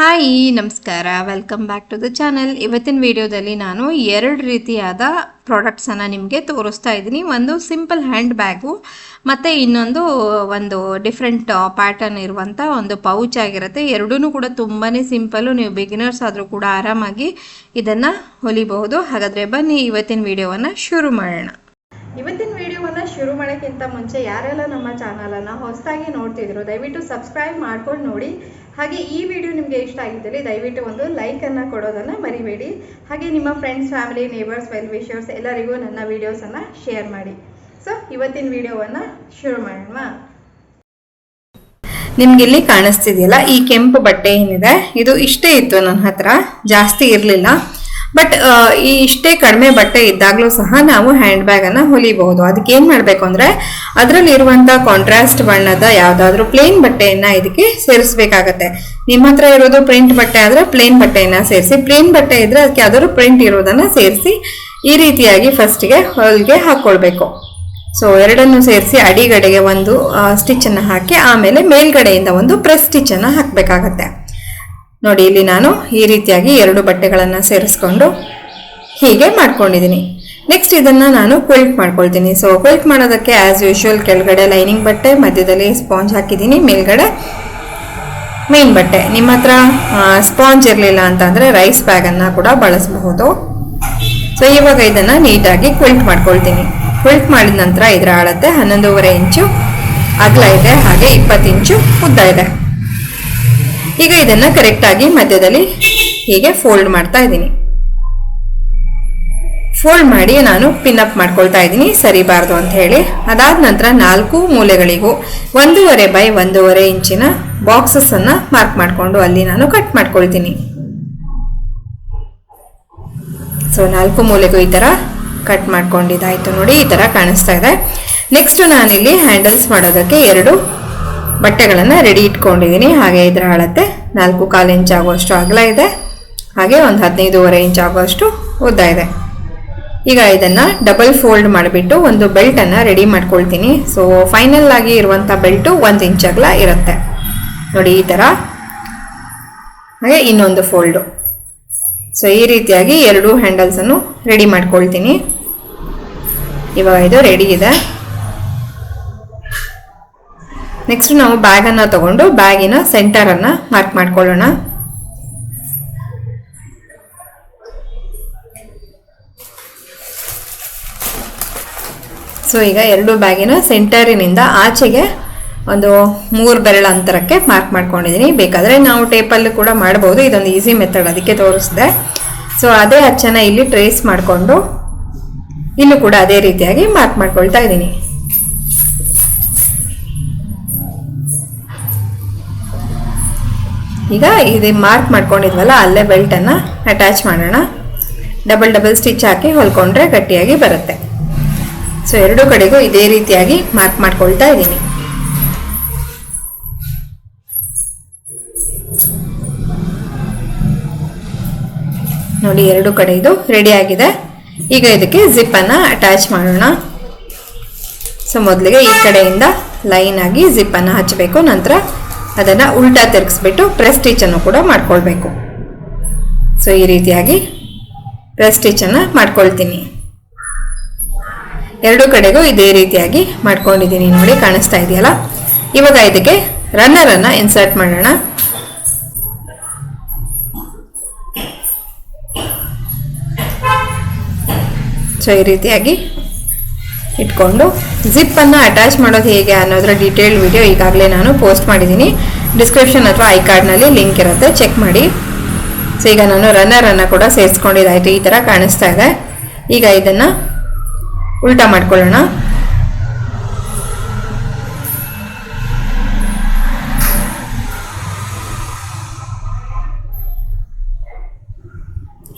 Hi, ನಮಸ್ಕಾರ. Welcome back to the channel ಇವತ್ತಿನ ವಿಡಿಯೋದಲ್ಲಿ ನಾನು ಎರಡು ರೀತಿಯಾದ ಪ್ರಾಡಕ್ಟ್ಸನ್ನು ನಿಮಗೆ ತೋರಿಸ್ತಾ ಇದ್ದೀನಿ. ಒಂದು ಸಿಂಪಲ್ ಹ್ಯಾಂಡ್ ಬ್ಯಾಗು ಮತ್ತು ಇನ್ನೊಂದು ಒಂದು ಡಿಫ್ರೆಂಟ್ ಪ್ಯಾಟರ್ನ್ ಇರುವಂಥ ಒಂದು ಪೌಚ್ ಆಗಿರುತ್ತೆ. ಎರಡೂ ಕೂಡ ತುಂಬಾ ಸಿಂಪಲ್ಲು ನೀವು ಬಿಗಿನರ್ಸ್ ಆದರೂ ಕೂಡ ಆರಾಮಾಗಿ ಇದನ್ನು ಹೊಲಿಬಹುದು. ಹಾಗಾದರೆ ಬನ್ನಿ, ಇವತ್ತಿನ ವಿಡಿಯೋವನ್ನು ಶುರು ಮಾಡೋಣ. ಶುರು ಮಾಡೋಕ್ಕಿಂತ ಮುಂಚೆ ಯಾರೆಲ್ಲ ನಮ್ಮ ಚಾನಲನ್ನು ಹೊಸದಾಗಿ ನೋಡ್ತಿದ್ರು, ದಯವಿಟ್ಟು ಸಬ್ಸ್ಕ್ರೈಬ್ ಮಾಡ್ಕೊಂಡು ನೋಡಿ. ಹಾಗೆ ಈ ವಿಡಿಯೋ ನಿಮಗೆ ಇಷ್ಟ ಆಗಿದ್ದಲ್ಲಿ ದಯವಿಟ್ಟು ಒಂದು ಲೈಕನ್ನು ಕೊಡೋದನ್ನು ಮರಿಬೇಡಿ. ಹಾಗೆ ನಿಮ್ಮ friends family neighbours well wishers ಎಲ್ಲರಿಗೂ ನನ್ನ ವಿಡಿಯೋಸನ್ನು ಶೇರ್ ಮಾಡಿ. ಸೊ ಇವತ್ತಿನ ವಿಡಿಯೋವನ್ನು ಶುರು ಮಾಡೋಣ. ನಿಮ್ಗೆ ಇಲ್ಲಿ ಕಾಣಿಸ್ತಿದೆಯಲ್ಲ, ಈ ಕೆಂಪು ಬಟ್ಟೆ ಏನಿದೆ? ಇದು ಇಷ್ಟೇ ಇತ್ತು ನನ್ನ ಹತ್ರ, ಜಾಸ್ತಿ ಇರಲಿಲ್ಲ. ಬಟ್ ಈ ಇಷ್ಟೇ ಕಡಿಮೆ ಬಟ್ಟೆ ಇದ್ದಾಗಲೂ ಸಹ ನಾವು ಹ್ಯಾಂಡ್ ಬ್ಯಾಗ್ ಅನ್ನ ಹೊಲಿಬಹುದು. ಅದಕ್ಕೆ ಏನ್ ಮಾಡ್ಬೇಕು ಅಂದ್ರೆ ಅದರಲ್ಲಿ ಇರುವಂತ ಕಾಂಟ್ರಾಸ್ಟ್ ಬಣ್ಣದ ಯಾವ್ದಾದ್ರು ಪ್ಲೇನ್ ಬಟ್ಟೆಯನ್ನ ಇದಕ್ಕೆ ಸೇರಿಸಬೇಕಾಗತ್ತೆ. ನಿಮ್ಮ ಹತ್ರ ಇರೋದು ಪ್ರಿಂಟ್ ಬಟ್ಟೆ ಆದ್ರೆ ಪ್ಲೇನ್ ಬಟ್ಟೆಯನ್ನ ಸೇರಿಸಿ ಪ್ಲೇನ್ ಬಟ್ಟೆ ಇದ್ರೆ ಅದಕ್ಕೆ ಯಾವ್ದಾದ್ರು ಪ್ರಿಂಟ್ ಇರೋದನ್ನ ಸೇರಿಸಿ, ಈ ರೀತಿಯಾಗಿ ಫಸ್ಟ್ಗೆ ಹೊಲಿಗೆ ಹಾಕೊಳ್ಬೇಕು. ಸೊ ಎರಡನ್ನು ಸೇರಿಸಿ ಅಡಿಗಡೆಗೆ ಒಂದು ಸ್ಟಿಚ್ ಅನ್ನ ಹಾಕಿ, ಆಮೇಲೆ ಮೇಲ್ಗಡೆಯಿಂದ ಒಂದು ಪ್ರೆಸ್ ಸ್ಟಿಚ್ ಅನ್ನ ಹಾಕಬೇಕಾಗತ್ತೆ. ನೋಡಿ, ಇಲ್ಲಿ ನಾನು ಈ ರೀತಿಯಾಗಿ ಎರಡು ಬಟ್ಟೆಗಳನ್ನು ಸೇರಿಸ್ಕೊಂಡು ಹೀಗೆ ಮಾಡ್ಕೊಂಡಿದ್ದೀನಿ. ನೆಕ್ಸ್ಟ್ ಇದನ್ನು ನಾನು ಕ್ವಿಲ್ಟ್ ಮಾಡ್ಕೊಳ್ತೀನಿ. ಸೊ ಕ್ವಿಲ್ಟ್ ಮಾಡೋದಕ್ಕೆ ಆಸ್ ಯೂಶುವಲ್ ಕೆಳಗಡೆ ಲೈನಿಂಗ್ ಬಟ್ಟೆ, ಮಧ್ಯದಲ್ಲಿ ಸ್ಪಾಂಜ್ ಹಾಕಿದ್ದೀನಿ. ಮೇಲ್ಗಡೆ ಮೇನ್ ಬಟ್ಟೆ. ನಿಮ್ಮ ಹತ್ರ ಸ್ಪಾಂಜ್ ಇರಲಿಲ್ಲ ಅಂತಂದರೆ ರೈಸ್ ಬ್ಯಾಗನ್ನು ಕೂಡ ಬಳಸಬಹುದು. ಸೊ ಇವಾಗ ಇದನ್ನು ನೀಟಾಗಿ ಕ್ವಿಲ್ಟ್ ಮಾಡ್ಕೊಳ್ತೀನಿ. ಕ್ವಿಲ್ಟ್ ಮಾಡಿದ ನಂತರ ಇದರ ಅಳತೆ ಹನ್ನೊಂದೂವರೆ ಇಂಚು ಅಗಲ ಇದೆ, ಹಾಗೆ ಇಪ್ಪತ್ತು ಇಂಚು ಉದ್ದ ಇದೆ. ಈಗ ಇದನ್ನ ಕರೆಕ್ಟಾಗಿ ಮಧ್ಯದಲ್ಲಿ ಹೀಗೆ ಫೋಲ್ಡ್ ಮಾಡ್ತಾ ಇದ್ದೀನಿ. ಫೋಲ್ಡ್ ಮಾಡಿ ನಾನು ಪಿನ್ ಅಪ್ ಮಾಡ್ಕೊಳ್ತಾ ಇದ್ದೀನಿ ಸರಿಬಾರ್ದು ಅಂತ ಹೇಳಿ. ಅದಾದ ನಂತರ ನಾಲ್ಕು ಮೂಲೆಗಳಿಗೂ ಒಂದೂವರೆ ಬೈ ಒಂದೂವರೆ ಇಂಚಿನ ಬಾಕ್ಸಸ್ ಅನ್ನ ಮಾರ್ಕ್ ಮಾಡಿಕೊಂಡು ಅಲ್ಲಿ ನಾನು ಕಟ್ ಮಾಡ್ಕೊಳ್ತೀನಿ. ಸೊ ನಾಲ್ಕು ಮೂಲೆಗೂ ಈ ತರ ಕಟ್ ಮಾಡ್ಕೊಂಡಿದ್ದಾಯ್ತು ನೋಡಿ, ಈ ತರ ಕಾಣಿಸ್ತಾ ಇದೆ. ನೆಕ್ಸ್ಟ್ ನಾನಿಲ್ಲಿ ಹ್ಯಾಂಡಲ್ಸ್ ಮಾಡೋದಕ್ಕೆ ಎರಡು ಬಟ್ಟೆಗಳನ್ನು ರೆಡಿ ಇಟ್ಕೊಂಡಿದ್ದೀನಿ, ಹಾಗೆ ಇದರ ಅಳತೆ. ನಾಲ್ಕು ಕಾಲು ಇಂಚ್ ಆಗುವಷ್ಟು ಅಗಲ ಇದೆ. ಹಾಗೆ ಒಂದು ಹದಿನೈದೂವರೆ ಇಂಚ್ ಆಗುವಷ್ಟು ಉದ್ದ ಇದೆ. ಈಗ ಇದನ್ನು ಡಬಲ್ ಫೋಲ್ಡ್ ಮಾಡಿಬಿಟ್ಟು ಒಂದು ಬೆಲ್ಟನ್ನು ರೆಡಿ ಮಾಡ್ಕೊಳ್ತೀನಿ. ಸೊ ಫೈನಲ್ ಆಗಿ ಇರುವಂಥ ಬೆಲ್ಟು ಒಂದು ಇಂಚ್ ಅಗಲ ಇರುತ್ತೆ. ನೋಡಿ, ಈ ಥರ ಹಾಗೆ ಇನ್ನೊಂದು ಫೋಲ್ಡು ಸೊ ಈ ರೀತಿಯಾಗಿ ಎರಡು ಹ್ಯಾಂಡಲ್ಸನ್ನು ರೆಡಿ ಮಾಡ್ಕೊಳ್ತೀನಿ. ಇವಾಗ ಇದು ರೆಡಿ ಇದೆ. ನೆಕ್ಸ್ಟ್ ನಾವು ಬ್ಯಾಗನ್ನು ತಗೊಂಡು ಬ್ಯಾಗಿನ ಸೆಂಟರನ್ನು ಮಾರ್ಕ್ ಮಾಡ್ಕೊಳ್ಳೋಣ. ಸೊ ಈಗ ಎರಡು ಬ್ಯಾಗಿನ ಸೆಂಟರಿನಿಂದ ಆಚೆಗೆ ಒಂದು ಮೂರು ಬೆರಳ ಅಂತರಕ್ಕೆ ಮಾರ್ಕ್ ಮಾಡ್ಕೊಂಡಿದ್ದೀನಿ. ಬೇಕಾದರೆ ನಾವು ಟೇಪಲ್ಲಿ ಕೂಡ ಮಾಡ್ಬೋದು. ಇದೊಂದು ಈಸಿ ಮೆಥಡ್ ಅದಕ್ಕೆ ತೋರಿಸಿದೆ. ಸೊ ಅದೇ ಹಚ್ಚನ ಇಲ್ಲಿ ಟ್ರೇಸ್ ಮಾಡಿಕೊಂಡು ಇಲ್ಲೂ ಕೂಡ ಅದೇ ರೀತಿಯಾಗಿ ಮಾರ್ಕ್ ಮಾಡ್ಕೊಳ್ತಾ ಇದ್ದೀನಿ. ಈಗ ಇದು ಮಾರ್ಕ್ ಮಾಡ್ಕೊಂಡಿದ್ವಲ್ಲ, ಅಲ್ಲೇ ಬೆಲ್ಟನ್ನು ಅಟ್ಯಾಚ್ ಮಾಡೋಣ. ಡಬಲ್ ಡಬಲ್ ಸ್ಟಿಚ್ ಹಾಕಿ ಹೊಲ್ಕೊಂಡ್ರೆ ಗಟ್ಟಿಯಾಗಿ ಬರುತ್ತೆ. ಸೊ ಎರಡೂ ಕಡೆಗೂ ಇದೇ ರೀತಿಯಾಗಿ ಮಾರ್ಕ್ ಮಾಡ್ಕೊಳ್ತಾ ಇದ್ದೀನಿ. ನೋಡಿ, ಎರಡು ಕಡೆ ಇದು ರೆಡಿ ಆಗಿದೆ. ಈಗ ಇದಕ್ಕೆ ಜಿಪ್ಪನ್ನು ಅಟ್ಯಾಚ್ ಮಾಡೋಣ. ಸೊ ಮೊದಲಿಗೆ ಈ ಕಡೆಯಿಂದ ಲೈನ್ ಆಗಿ ಜಿಪ್ಪನ್ನು ಹಚ್ಚಬೇಕು ನಂತರ ಅದನ್ನು ಉಲ್ಟಾ ತಿರುಗಿಸ್ಬಿಟ್ಟು ಪ್ರೆಸ್ ಸ್ಟಿಚನ್ನು ಕೂಡ ಮಾಡ್ಕೊಳ್ಬೇಕು. ಸೊ ಈ ರೀತಿಯಾಗಿ ಪ್ರೆಸ್ ಸ್ಟಿಚನ್ನು ಮಾಡ್ಕೊಳ್ತೀನಿ. ಎರಡು ಕಡೆಗೂ ಇದೇ ರೀತಿಯಾಗಿ ಮಾಡ್ಕೊಂಡಿದ್ದೀನಿ. ನೋಡಿ, ಕಾಣಿಸ್ತಾ ಇದೆಯಲ್ಲ? ಇವಾಗ ಇದಕ್ಕೆ ರನ್ನರನ್ನು ಇನ್ಸರ್ಟ್ ಮಾಡೋಣ. ಸೊ ಈ ರೀತಿಯಾಗಿ ಇಟ್ಕೊಂಡು ಜಿಪ್ಪನ್ನು ಅಟ್ಯಾಚ್ ಮಾಡೋದು ಹೇಗೆ ಅನ್ನೋದರ ಡೀಟೇಲ್ಡ್ ವಿಡಿಯೋ ಈಗಾಗಲೇ ನಾನು ಪೋಸ್ಟ್ ಮಾಡಿದ್ದೀನಿ. ಡಿಸ್ಕ್ರಿಪ್ಷನ್ ಅಥವಾ ಐ ಕಾರ್ಡ್ನಲ್ಲಿ ಲಿಂಕ್ ಇರುತ್ತೆ ಚೆಕ್ ಮಾಡಿ. ಸೊ ಈಗ ನಾನು ರನ್ನರನ್ನು ಕೂಡ ಸೇರಿಸ್ಕೊಂಡಿದ್ದಾಯಿತು, ಈ ಥರ ಕಾಣಿಸ್ತಾ ಇದೆ. ಈಗ ಇದನ್ನು ಉಲ್ಟ ಮಾಡ್ಕೊಳ್ಳೋಣ.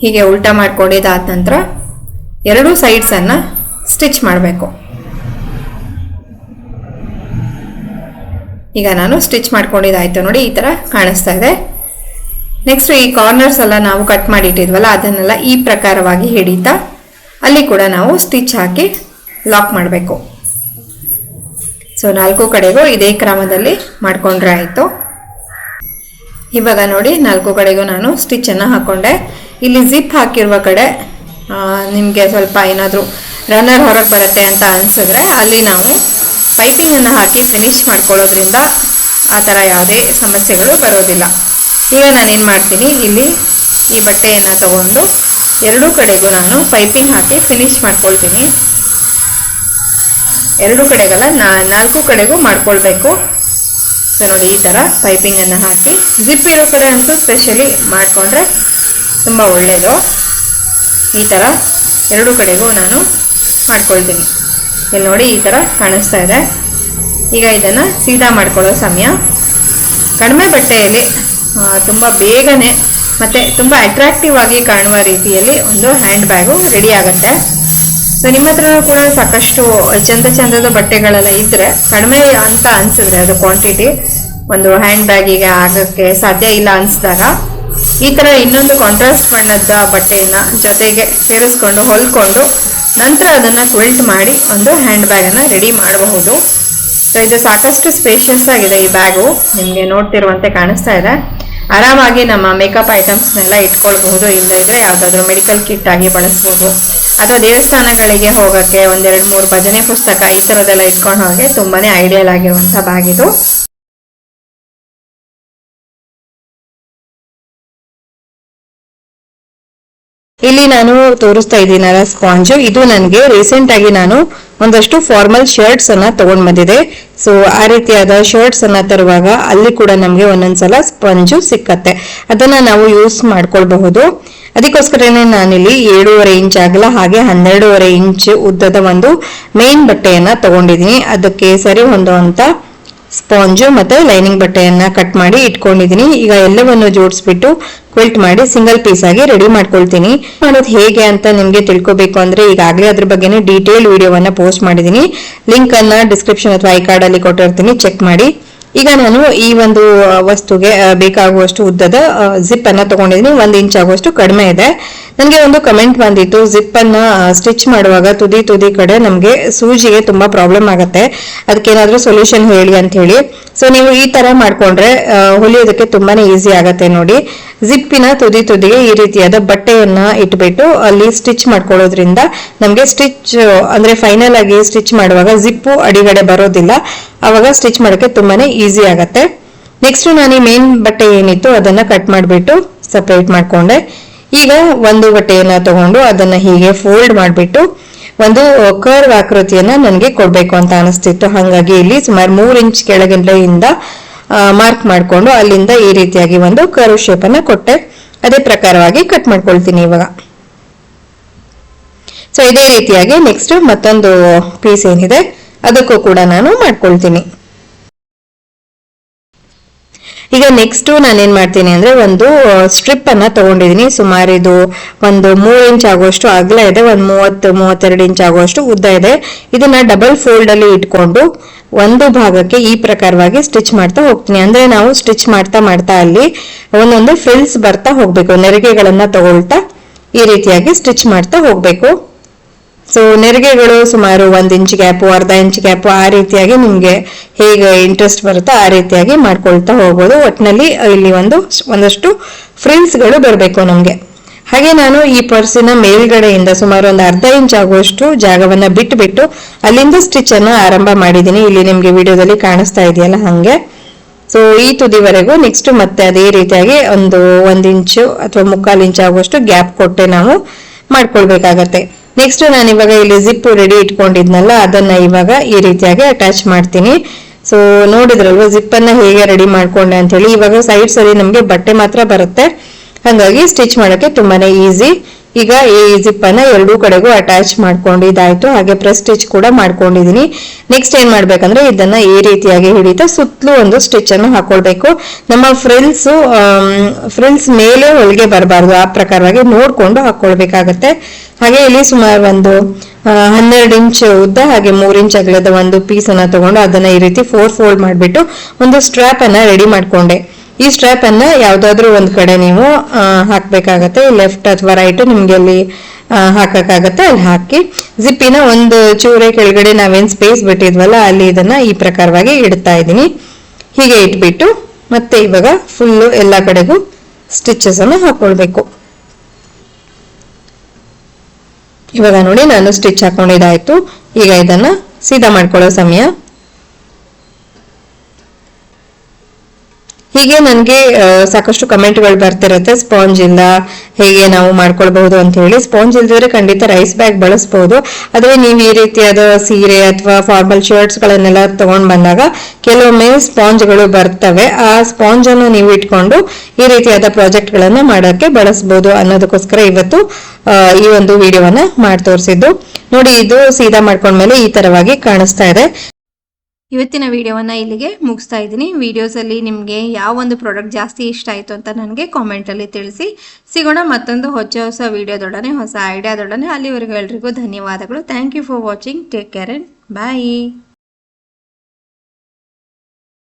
ಹೀಗೆ ಉಲ್ಟಾ ಮಾಡ್ಕೊಂಡಿದ್ದಾದ ನಂತರ ಎರಡೂ ಸೈಡ್ಸನ್ನು ಸ್ಟಿಚ್ ಮಾಡಬೇಕು. ಈಗ ನಾನು ಸ್ಟಿಚ್ ಮಾಡ್ಕೊಂಡಿದ್ದಾಯ್ತು ನೋಡಿ, ಈ ಥರ ಕಾಣಿಸ್ತಾ ಇದೆ. ನೆಕ್ಸ್ಟ್ ಈ ಕಾರ್ನರ್ಸ್ ಎಲ್ಲ ನಾವು ಕಟ್ ಮಾಡಿ ಇಟ್ಟಿದ್ವಲ್ಲ ಅದನ್ನೆಲ್ಲ ಈ ಪ್ರಕಾರವಾಗಿ ಹಿಡಿತಾ, ಅಲ್ಲಿ ಕೂಡ ನಾವು ಸ್ಟಿಚ್ ಹಾಕಿ ಲಾಕ್ ಮಾಡಬೇಕು. ಸೊ ನಾಲ್ಕು ಕಡೆಗೂ ಇದೇ ಕ್ರಮದಲ್ಲಿ ಮಾಡಿಕೊಂಡ್ರೆ ಆಯಿತು. ಇವಾಗ ನೋಡಿ, ನಾಲ್ಕು ಕಡೆಗೂ ನಾನು ಸ್ಟಿಚ್ಚನ್ನು ಹಾಕೊಂಡೆ. ಇಲ್ಲಿ ಜಿಪ್ ಹಾಕಿರುವ ಕಡೆ ನಿಮಗೆ ಸ್ವಲ್ಪ ಏನಾದರೂ ರನ್ನರ್ ಹೊರಗೆ ಬರುತ್ತೆ ಅಂತ ಅನ್ಸಿದ್ರೆ ಅಲ್ಲಿ ನಾವು ಪೈಪಿಂಗನ್ನು ಹಾಕಿ ಫಿನಿಶ್ ಮಾಡ್ಕೊಳ್ಳೋದ್ರಿಂದ ಆ ಥರ ಯಾವುದೇ ಸಮಸ್ಯೆಗಳು ಬರೋದಿಲ್ಲ. ಈಗ ನಾನೇನು ಮಾಡ್ತೀನಿ, ಇಲ್ಲಿ ಈ ಬಟ್ಟೆಯನ್ನು ತಗೊಂಡು ಎರಡೂ ಕಡೆಗೂ ನಾನು ಪೈಪಿಂಗ್ ಹಾಕಿ ಫಿನಿಶ್ ಮಾಡ್ಕೊಳ್ತೀನಿ. ಎರಡು ಕಡೆಗಲ್ಲ ನಾಲ್ಕು ಕಡೆಗೂ ಮಾಡ್ಕೊಳ್ಬೇಕು. ಸೊ ನೋಡಿ ಈ ಥರ ಪೈಪಿಂಗನ್ನು ಹಾಕಿ ಜಿಪ್ ಇರೋ ಕಡೆ ಅಂತೂ ಸ್ಪೆಷಲಿ ಮಾಡಿಕೊಂಡ್ರೆ ತುಂಬ ಒಳ್ಳೆಯದು ಈ ಥರ ಎರಡು ಕಡೆಗೂ ನಾನು ಮಾಡ್ಕೊಳ್ತೀನಿ. ಇಲ್ಲಿ ನೋಡಿ ಈ ಥರ ಕಾಣಿಸ್ತಾ ಇದೆ. ಈಗ ಇದನ್ನು ಸೀದಾ ಮಾಡ್ಕೊಳ್ಳೋ ಸಮಯ. ಕಡಿಮೆ ಬಟ್ಟೆಯಲ್ಲಿ ತುಂಬ ಬೇಗನೆ ಮತ್ತು ತುಂಬ ಅಟ್ರಾಕ್ಟಿವ್ ಆಗಿ ಕಾಣುವ ರೀತಿಯಲ್ಲಿ ಒಂದು ಹ್ಯಾಂಡ್ ಬ್ಯಾಗು ರೆಡಿ ಆಗುತ್ತೆ. ಸೊ ನಿಮ್ಮ ಹತ್ರನೂ ಕೂಡ ಸಾಕಷ್ಟು ಚಂದ ಚಂದದ ಬಟ್ಟೆಗಳೆಲ್ಲ ಇದ್ದರೆ ಕಡಿಮೆ ಅಂತ ಅನಿಸಿದ್ರೆ ಅದು ಕ್ವಾಂಟಿಟಿ ಒಂದು ಹ್ಯಾಂಡ್ ಬ್ಯಾಗಿಗೆ ಆಗೋಕ್ಕೆ ಸಾಧ್ಯ ಇಲ್ಲ ಅನ್ಸಿದಾಗ ಈ ಥರ ಇನ್ನೊಂದು ಕಾಂಟ್ರಾಸ್ಟ್ ಬಣ್ಣದ ಬಟ್ಟೆಯನ್ನು ಜೊತೆಗೆ ಸೇರಿಸ್ಕೊಂಡು ಹೊಲ್ಕೊಂಡು ನಂತರ ಅದನ್ನು ಕ್ವಿಲ್ಟ್ ಮಾಡಿ ಒಂದು ಹ್ಯಾಂಡ್ ಬ್ಯಾಗನ್ನು ರೆಡಿ ಮಾಡಬಹುದು. ಸೊ ಇದು ಸಾಕಷ್ಟು ಸ್ಪೇಷಿಯಸ್ ಆಗಿದೆ ಈ ಬ್ಯಾಗು ನಿಮಗೆ ನೋಡ್ತಿರುವಂತೆ ಕಾಣಿಸ್ತಾ ಇದೆ. ಆರಾಮಾಗಿ ನಮ್ಮ ಮೇಕಪ್ ಐಟಮ್ಸ್ನೆಲ್ಲ ಇಟ್ಕೊಳ್ಬಹುದು. ಇಲ್ಲದಿದ್ರೆ ಯಾವುದಾದ್ರೂ ಮೆಡಿಕಲ್ ಕಿಟ್ ಆಗಿ ಬಳಸ್ಬೋದು. ಅಥವಾ ದೇವಸ್ಥಾನಗಳಿಗೆ ಹೋಗೋಕ್ಕೆ ಒಂದೆರಡು ಮೂರು ಭಜನೆ ಪುಸ್ತಕ ಈ ಥರದ್ದೆಲ್ಲ ಇಟ್ಕೊಂಡು ಹೋಗಿ ತುಂಬಾನೇ ಐಡಿಯಲ್ ಆಗಿರುವಂಥ ಬ್ಯಾಗ್ ಇದು. ಇಲ್ಲಿ ನಾನು ತೋರಿಸ್ತಾ ಇದ್ದೀನಲ್ಲ ಸ್ಪಾಂಜ್. ಇದು ನನಗೆ ರೀಸೆಂಟ್ ಆಗಿ ನಾನು ಒಂದಷ್ಟು ಫಾರ್ಮಲ್ ಶರ್ಟ್ಸ್ ಅನ್ನ ತಗೊಂಡ್ ಬಂದಿದೆ. ಸೊ ಆ ರೀತಿಯಾದ ಶರ್ಟ್ಸ್ ಅನ್ನ ತರುವಾಗ ಅಲ್ಲಿ ಕೂಡ ನಮಗೆ ಒಂದೊಂದ್ಸಲ ಸ್ಪಂಜು ಸಿಕ್ಕತ್ತೆ. ಅದನ್ನ ನಾವು ಯೂಸ್ ಮಾಡ್ಕೊಳ್ಬಹುದು. ಅದಕ್ಕೋಸ್ಕರನೇ ನಾನಿಲ್ಲಿ ಏಳೂವರೆ ಇಂಚ್ ಆಗಲ್ಲ, ಹಾಗೆ ಹನ್ನೆರಡೂವರೆ ಇಂಚ್ ಉದ್ದದ ಒಂದು ಮೇನ್ ಬಟ್ಟೆಯನ್ನ ತಗೊಂಡಿದ್ದೀನಿ. ಅದಕ್ಕೆ ಸರಿ ಹೊಂದುವಂತ ಸ್ಪಾಂಜು ಮತ್ತೆ ಲೈನಿಂಗ್ ಬಟ್ಟೆಯನ್ನ ಕಟ್ ಮಾಡಿ ಇಟ್ಕೊಂಡಿದ್ದೀನಿ. ಈಗ ಎಲ್ಲವನ್ನು ಜೋಡಿಸ್ಬಿಟ್ಟು ಕ್ವಿಲ್ಟ್ ಮಾಡಿ ಸಿಂಗಲ್ ಪೀಸ್ ಆಗಿ ರೆಡಿ ಮಾಡ್ಕೊಳ್ತೀನಿ. ಮಾಡೋದು ಹೇಗೆ ಅಂತ ನಿಮ್ಗೆ ತಿಳ್ಕೊಬೇಕು ಅಂದ್ರೆ ಈಗಾಗಲೇ ಅದ್ರ ಬಗ್ಗೆನೇ ಡೀಟೇಲ್ ವಿಡಿಯೋವನ್ನ ಪೋಸ್ಟ್ ಮಾಡಿದೀನಿ ಲಿಂಕ್ ಅನ್ನ ಡಿಸ್ಕ್ರಿಪ್ಷನ್ ಅಥವಾ ಐ ಕಾರ್ಡ್ ಅಲ್ಲಿ ಕೊಟ್ಟಿರ್ತೀನಿ. ಚೆಕ್ ಮಾಡಿ. ಈಗ ನಾನು ಈ ಒಂದು ವಸ್ತುಗೆ ಬೇಕಾಗುವಷ್ಟು ಉದ್ದದ ಜಿಪ್ ಅನ್ನ ತಗೊಂಡಿದ್ದೀನಿ. ಒಂದು ಇಂಚ್ ಆಗುವಷ್ಟು ಕಡಿಮೆ ಇದೆ. ನನಗೆ ಒಂದು ಕಮೆಂಟ್ ಬಂದಿತ್ತು. ಜಿಪ್ ಅನ್ನ ಸ್ಟಿಚ್ ಮಾಡುವಾಗ ತುದಿ ತುದಿ ಕಡೆ ನಮಗೆ ಸೂಜಿಗೆ ತುಂಬಾ ಪ್ರಾಬ್ಲಮ್ ಆಗುತ್ತೆ. ಅದಕ್ಕೇನಾದ್ರೂ ಸೊಲ್ಯೂಷನ್ ಹೇಳಿ ಅಂತ ಹೇಳಿ. ಸೊ ನೀವು ಈ ತರ ಮಾಡ್ಕೊಂಡ್ರೆ ಹೊಲಿಯೋದಕ್ಕೆ ತುಂಬಾನೇ ಈಸಿ ಆಗತ್ತೆ ನೋಡಿ. ಜಿಪ್ಪಿನ ತುದಿ ತುದಿಗೆ ಈ ರೀತಿಯಾದ ಬಟ್ಟೆಯನ್ನ ಇಟ್ಬಿಟ್ಟು ಅಲ್ಲಿ ಸ್ಟಿಚ್ ಮಾಡ್ಕೊಳ್ಳೋದ್ರಿಂದ ನಮಗೆ ಸ್ಟಿಚ್ ಅಂದ್ರೆ ಫೈನಲ್ ಆಗಿ ಸ್ಟಿಚ್ ಮಾಡುವಾಗ ಜಿಪ್ಪು ಅಡಿಗಡೆ ಬರೋದಿಲ್ಲ. ಅವಾಗ ಸ್ಟಿಚ್ ಮಾಡೋಕ್ಕೆ ತುಂಬಾನೇ ಈಸಿ ಆಗತ್ತೆ. ನೆಕ್ಸ್ಟ್ ನಾನು ಈ ಮೇನ್ ಬಟ್ಟೆ ಏನಿತ್ತು ಅದನ್ನ ಕಟ್ ಮಾಡಿಬಿಟ್ಟು ಸಪ್ರೇಟ್ ಮಾಡ್ಕೊಂಡೆ. ಈಗ ಒಂದು ಬಟ್ಟೆಯನ್ನ ತಗೊಂಡು ಅದನ್ನ ಹೀಗೆ ಫೋಲ್ಡ್ ಮಾಡಿಬಿಟ್ಟು ಒಂದು ಕರ್ವ್ ಆಕೃತಿಯನ್ನ ನನಗೆ ಕೊಡ್ಬೇಕು ಅಂತ ಅನಿಸ್ತಿತ್ತು. ಹಾಗಾಗಿ ಇಲ್ಲಿ ಸುಮಾರು ಮೂರು ಇಂಚ್ ಕೆಳಗಿಂದ ಮಾರ್ಕ್ ಮಾಡಿಕೊಂಡು ಅಲ್ಲಿಂದ ಈ ರೀತಿಯಾಗಿ ಒಂದು ಕರ್ವ್ ಶೇಪ್ ಅನ್ನ ಕೊಟ್ಟೆ. ಅದೇ ಪ್ರಕಾರವಾಗಿ ಕಟ್ ಮಾಡ್ಕೊಳ್ತೀನಿ ಇವಾಗ. ಸೊ ಇದೇ ರೀತಿಯಾಗಿ ನೆಕ್ಸ್ಟ್ ಮತ್ತೊಂದು ಪೀಸ್ ಏನಿದೆ. ಅದಕ್ಕೂ ಕೂಡ ನಾನು ಮಾಡ್ಕೊಳ್ತೀನಿ. ಈಗ ನೆಕ್ಸ್ಟ್ ನಾನು ಏನ್ ಮಾಡ್ತೀನಿ ಅಂದ್ರೆ ಒಂದು ಸ್ಟ್ರಿಪ್ ಅನ್ನ ತಗೊಂಡಿದೀನಿ. ಸುಮಾರು ಇದು ಒಂದು ಮೂರು ಇಂಚ್ ಆಗುವಷ್ಟು ಅಗಲ ಇದೆ, ಒಂದು ಮೂವತ್ತು, ಮೂವತ್ತೆರಡು ಇಂಚ್ ಆಗುವಷ್ಟು ಉದ್ದ ಇದೆ. ಇದನ್ನ ಡಬಲ್ ಫೋಲ್ಡ್ ಅಲ್ಲಿ ಇಟ್ಕೊಂಡು ಒಂದು ಭಾಗಕ್ಕೆ ಈ ಪ್ರಕಾರವಾಗಿ ಸ್ಟಿಚ್ ಮಾಡ್ತಾ ಹೋಗ್ತೀನಿ. ಅಂದ್ರೆ ನಾವು ಸ್ಟಿಚ್ ಮಾಡ್ತಾ ಮಾಡ್ತಾ ಅಲ್ಲಿ ಒಂದೊಂದು ಫ್ರಿಲ್ಸ್ ಬರ್ತಾ ಹೋಗ್ಬೇಕು. ನೆರಿಗೆಗಳನ್ನ ತಗೊಳ್ತಾ ಈ ರೀತಿಯಾಗಿ ಸ್ಟಿಚ್ ಮಾಡ್ತಾ ಹೋಗ್ಬೇಕು. ಸೊ ನೆರಿಗೆಗಳು ಸುಮಾರು ಒಂದ್ ಇಂಚ್ ಗ್ಯಾಪು ಅರ್ಧ ಇಂಚ್ ಗ್ಯಾಪು ಆ ರೀತಿಯಾಗಿ ನಿಮ್ಗೆ ಹೇಗೆ ಇಂಟ್ರೆಸ್ಟ್ ಬರುತ್ತೋ ಆ ರೀತಿಯಾಗಿ ಮಾಡ್ಕೊಳ್ತಾ ಹೋಗ್ಬೋದು. ಒಟ್ಟಿನಲ್ಲಿ ಇಲ್ಲಿ ಒಂದು ಒಂದಷ್ಟು ಫ್ರಿಲ್ಸ್ಗಳು ಬರಬೇಕು ನಮ್ಗೆ. ಹಾಗೆ ನಾನು ಈ ಪರ್ಸಿನ ಮೇಲ್ಗಡೆಯಿಂದ ಸುಮಾರು ಒಂದು ಅರ್ಧ ಇಂಚ್ ಆಗುವಷ್ಟು ಜಾಗವನ್ನ ಬಿಟ್ಟುಬಿಟ್ಟು ಬಿಟ್ಟು ಅಲ್ಲಿಂದ ಸ್ಟಿಚ್ ಅನ್ನು ಆರಂಭ ಮಾಡಿದ್ದೀನಿ. ಇಲ್ಲಿ ನಿಮ್ಗೆ ವಿಡಿಯೋದಲ್ಲಿ ಕಾಣಿಸ್ತಾ ಇದೆಯಲ್ಲ ಹಂಗೆ. ಸೊ ಈ ತುದಿವರೆಗೂ ನೆಕ್ಸ್ಟ್ ಮತ್ತೆ ಅದೇ ರೀತಿಯಾಗಿ ಒಂದು ಒಂದ್ ಇಂಚು ಅಥವಾ ಮುಕ್ಕಾಲು ಇಂಚ್ ಆಗುವಷ್ಟು ಗ್ಯಾಪ್ ಕೊಟ್ಟೆ ನಾವು ಮಾಡ್ಕೊಳ್ಬೇಕಾಗತ್ತೆ. ನೆಕ್ಸ್ಟ್ ನಾನು ಇವಾಗ ಇಲ್ಲಿ ಜಿಪ್ ರೆಡಿ ಇಟ್ಕೊಂಡಿದ್ನಲ್ಲ, ಅದನ್ನ ಇವಾಗ ಈ ರೀತಿಯಾಗಿ ಅಟ್ಯಾಚ್ ಮಾಡ್ತೀನಿ. ಸೊ ನೋಡಿದ್ರಲ್ವ ಜಿಪ್ ಅನ್ನ ಹೇಗೆ ರೆಡಿ ಮಾಡ್ಕೊಂಡೆ ಅಂತ ಹೇಳಿ ಇವಾಗ ಸೈಡ್ ಸರಿ ನಮ್ಗೆ ಬಟ್ಟೆ ಮಾತ್ರ ಬರುತ್ತೆ. ಹಾಗಾಗಿ ಸ್ಟಿಚ್ ಮಾಡಕ್ಕೆ ತುಂಬಾನೇ ಈಸಿ ಈಗ ಈ ಜಿಪ್ ಅನ್ನ ಎರಡೂ ಕಡೆಗೂ ಅಟ್ಯಾಚ್ ಮಾಡ್ಕೊಂಡು ಇದಾಯ್ತು. ಹಾಗೆ ಪ್ರೆಸ್ ಸ್ಟಿಚ್ ಕೂಡ ಮಾಡ್ಕೊಂಡಿದೀನಿ. ನೆಕ್ಸ್ಟ್ ಏನ್ ಮಾಡ್ಬೇಕಂದ್ರೆ, ಇದನ್ನ ಈ ರೀತಿಯಾಗಿ ಹಿಡಿತಾ ಸುತ್ತಲೂ ಒಂದು ಸ್ಟಿಚ್ ಅನ್ನು ಹಾಕೊಳ್ಬೇಕು. ನಮ್ಮ ಫ್ರಿಲ್ಸ್ ಫ್ರಿಲ್ಸ್ ಮೇಲೆ ಒಳಗೆ ಬರಬಾರ್ದು. ಆ ಪ್ರಕಾರವಾಗಿ ನೋಡ್ಕೊಂಡು ಹಾಕೊಳ್ಬೇಕಾಗತ್ತೆ. ಹಾಗೆ ಇಲ್ಲಿ ಸುಮಾರು ಒಂದು ಹನ್ನೆರಡು ಇಂಚ್ ಉದ್ದ ಹಾಗೆ ಮೂರ್ ಇಂಚ್ ಅಗಲದ ಒಂದು ಪೀಸ್ ಅನ್ನ ತಗೊಂಡು ಅದನ್ನ ಈ ರೀತಿ ಫೋರ್ ಫೋಲ್ಡ್ ಮಾಡಿಬಿಟ್ಟು ಒಂದು ಸ್ಟ್ರಾಪ್ ಅನ್ನ ರೆಡಿ ಮಾಡ್ಕೊಂಡೆ. ಈ ಸ್ಟ್ರಾಪ್ ಅನ್ನ ಯಾವ್ದಾದ್ರು ಒಂದ್ ಕಡೆ ನೀವು ಹಾಕ್ಬೇಕಾಗತ್ತೆ. ಲೆಫ್ಟ್ ಅಥವಾ ರೈಟ್ ನಿಮ್ಗೆ ಅಲ್ಲಿ ಹಾಕಕ್ಕಾಗತ್ತೆ. ಅಲ್ಲಿ ಹಾಕಿ ಜಿಪ್ಪಿನ ಒಂದು ಚೂರೆ ಕೆಳಗಡೆ ನಾವೇನ್ ಸ್ಪೇಸ್ ಬಿಟ್ಟಿದ್ವಲ್ಲ ಅಲ್ಲಿ ಇದನ್ನ ಈ ಪ್ರಕಾರವಾಗಿ ಇಡ್ತಾ ಇದ್ದೀನಿ. ಹೀಗೆ ಇಟ್ಬಿಟ್ಟು ಮತ್ತೆ ಇವಾಗ ಫುಲ್ಲು ಎಲ್ಲ ಕಡೆಗೂ ಸ್ಟಿಚಸ್ ಅನ್ನು ಹಾಕೊಳ್ಬೇಕು. ಇವಾಗ ನೋಡಿ ನಾನು ಸ್ಟಿಚ್ ಹಾಕೊಂಡಿದ್ದಾಯ್ತು. ಈಗ ಇದನ್ನ ಸೀದಾ ಮಾಡ್ಕೊಳ್ಳೋ ಸಮಯ. ಹೀಗೆ ನನಗೆ ಸಾಕಷ್ಟು ಕಮೆಂಟ್ಗಳು ಬರ್ತಿರುತ್ತೆ ಸ್ಪಾಂಜ್ ಇಂದ ಹೇಗೆ ನಾವು ಮಾಡ್ಕೊಳ್ಬಹುದು ಅಂತ ಹೇಳಿ. ಸ್ಪಾಂಜ್ ಇಲ್ದಿದ್ರೆ ಖಂಡಿತ ರೈಸ್ ಬ್ಯಾಗ್ ಬಳಸಬಹುದು ಆದರೆ ನೀವು ಈ ರೀತಿಯಾದ ಸೀರೆ ಅಥವಾ ಫಾರ್ಮಲ್ ಶರ್ಟ್ಸ್ ಗಳನ್ನೆಲ್ಲ ತಗೊಂಡ್ ಬಂದಾಗ ಕೆಲವೊಮ್ಮೆ ಸ್ಪಾಂಜ್ಗಳು ಬರ್ತವೆ. ಆ ಸ್ಪಾಂಜ್ ಅನ್ನು ನೀವು ಇಟ್ಕೊಂಡು ಈ ರೀತಿಯಾದ ಪ್ರಾಜೆಕ್ಟ್ ಗಳನ್ನ ಮಾಡೋಕೆ ಬಳಸಬಹುದು ಅನ್ನೋದಕ್ಕೋಸ್ಕರ ಇವತ್ತು ಈ ಒಂದು ವಿಡಿಯೋವನ್ನ ಮಾಡಿ ತೋರಿಸಿದ್ದು ನೋಡಿ, ಇದು ಸೀದಾ ಮಾಡ್ಕೊಂಡ್ಮೇಲೆ ಈ ತರವಾಗಿ ಕಾಣಿಸ್ತಾ ಇದೆ. ಇವತ್ತಿನ ವಿಡಿಯೋವನ್ನ ಇಲ್ಲಿಗೆ ಮುಗಿಸ್ತಾ ಇದ್ದೀನಿ. ವಿಡಿಯೋಸಲ್ಲಿ ನಿಮಗೆ ಯಾವ ಒಂದು ಪ್ರಾಡಕ್ಟ್ ಜಾಸ್ತಿ ಇಷ್ಟ ಆಯಿತು ಅಂತ ನನಗೆ ಕಾಮೆಂಟಲ್ಲಿ ತಿಳಿಸಿ. ಸಿಗೋಣ ಮತ್ತೊಂದು ಹೊಸ ಹೊಸ ವಿಡಿಯೋದೊಡನೆ ಹೊಸ ಐಡಿಯಾದೊಡನೆ ಅಲ್ಲಿವರೆಗೂ ಎಲ್ರಿಗೂ ಧನ್ಯವಾದಗಳು. Thank you for watching take care and bye